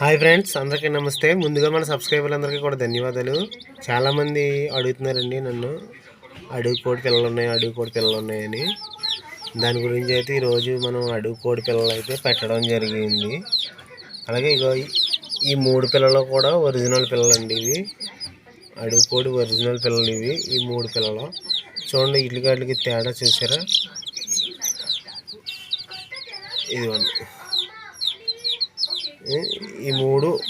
Hi friends అందరికీ నమస్తే. ముందుగా మన సబ్స్క్రైబర్లందరికీ కూడా ధన్యవాదాలు. చాలామంది అడుగుతున్నారండి నన్ను. అడుగు కోడి పిల్లలు ఉన్నాయి అడుగు కోడి పిల్లలు ఉన్నాయని దాని గురించి అయితే ఈరోజు మనం అడుగు కోడి పిల్లలు అయితే పెట్టడం జరిగింది. అలాగే ఇగో ఈ- మూడు పిల్లలు కూడా ఒరిజినల్ పిల్లలండి ఇవి. అడుగు కోడి ఒరిజినల్ పిల్లలు ఇవి ఈ మూడు పిల్లలు. చూడండి ఇల్లుగాడ్లకి తేడా చూసారా? ఇదిగోండి. ఈ మూడు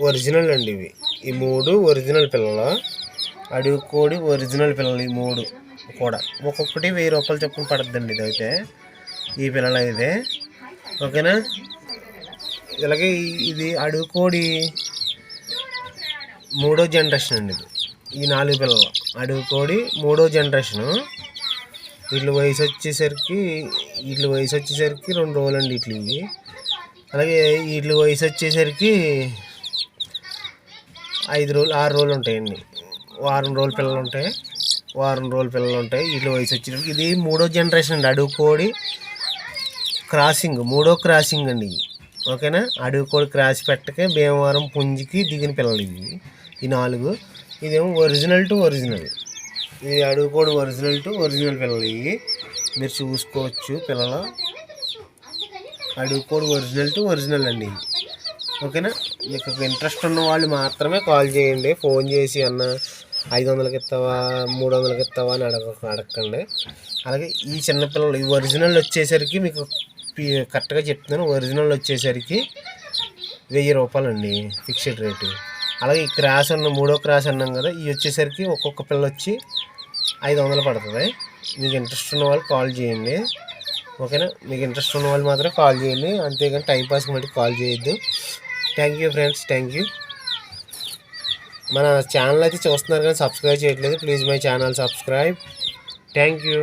ఒరిజినల్ అండి ఇవి. ఈ మూడు ఒరిజినల్ పిల్లలు? అడవి కోడి ఒరిజినల్ పిల్లలు ఈ మూడు కూడా. ఒక్కొక్కటి వెయ్యి రూపాయలు చొప్పున పడద్దండి ఇదైతే ఈ పిల్లలు అయితే. ఓకేనా? ఇలాగే ఇది అడవి కోడి మూడో జనరేషన్ అండి ఇది. ఈ నాలుగు పిల్లలు. అడవి కోడి మూడో జనరేషను. వీళ్ళు వయసు వచ్చేసరికి వీళ్ళు వయసు వచ్చేసరికి రెండు రోజులు అండి వీటికి అలాగే వీటి వయసు వచ్చేసరికి ఐదు రోజులు ఆరు రోజులు ఉంటాయండి. వారం రోజుల పిల్లలు ఉంటాయి. వారం రోజుల పిల్లలు ఉంటాయి. వీటి వయసు వచ్చేసరికి ఇది మూడో జనరేషన్ అండి. అడుగు కోడి క్రాసింగ్ మూడో క్రాసింగ్ అండి ఇవి ఓకేనా? అడుగు కోడి క్రాస్ పెట్టకే భీమవరం పుంజికి దిగిన పిల్లలు ఇవి. ఈ నాలుగు. ఇదేమో ఒరిజినల్ టు ఒరిజినల్. ఇది అడుగు కోడి ఒరిజినల్ టు ఒరిజినల్ పిల్లలు ఇవి. మీరు చూసుకోవచ్చు పిల్లలు. అడుగు ఒరిజినల్ టు ఒరిజినల్ అండి. ఓకేనా? మీకు ఇంట్రెస్ట్ ఉన్న వాళ్ళు మాత్రమే కాల్ చేయండి. ఫోన్ చేసి అన్న ఐదు వందలకి ఇస్తావా మూడు వందలకి ఇస్తావా అని అడగ అడగండి అలాగే ఈ చిన్నపిల్లలు ఈ ఒరిజినల్ వచ్చేసరికి మీకు కరెక్ట్గా చెప్తున్నాను. ఒరిజినల్ వచ్చేసరికి వెయ్యి రూపాయలు అండి ఫిక్స్డ్ రేటు. అలాగే ఈ క్రాస్ అన్న మూడో క్రాస్ అన్నాం కదా ఈ వచ్చేసరికి ఒక్కొక్క పిల్ల వచ్చి ఐదు వందలు పడుతుంది. మీకు ఇంట్రెస్ట్ ఉన్న వాళ్ళు కాల్ చేయండి. ఓకేనా? మీకు ఇంట్రెస్ట్ ఉన్న వాళ్ళు మాత్రం కాల్ చేయండి. అంతేగాని టైంపాస్కి మట్టి కాల్ చేయొద్దు. Thank you friends thank you మన ఛానల్ అయితే చూస్తున్నారు కానీ సబ్స్క్రైబ్ చేయట్లేదు. Please my channel subscribe thank you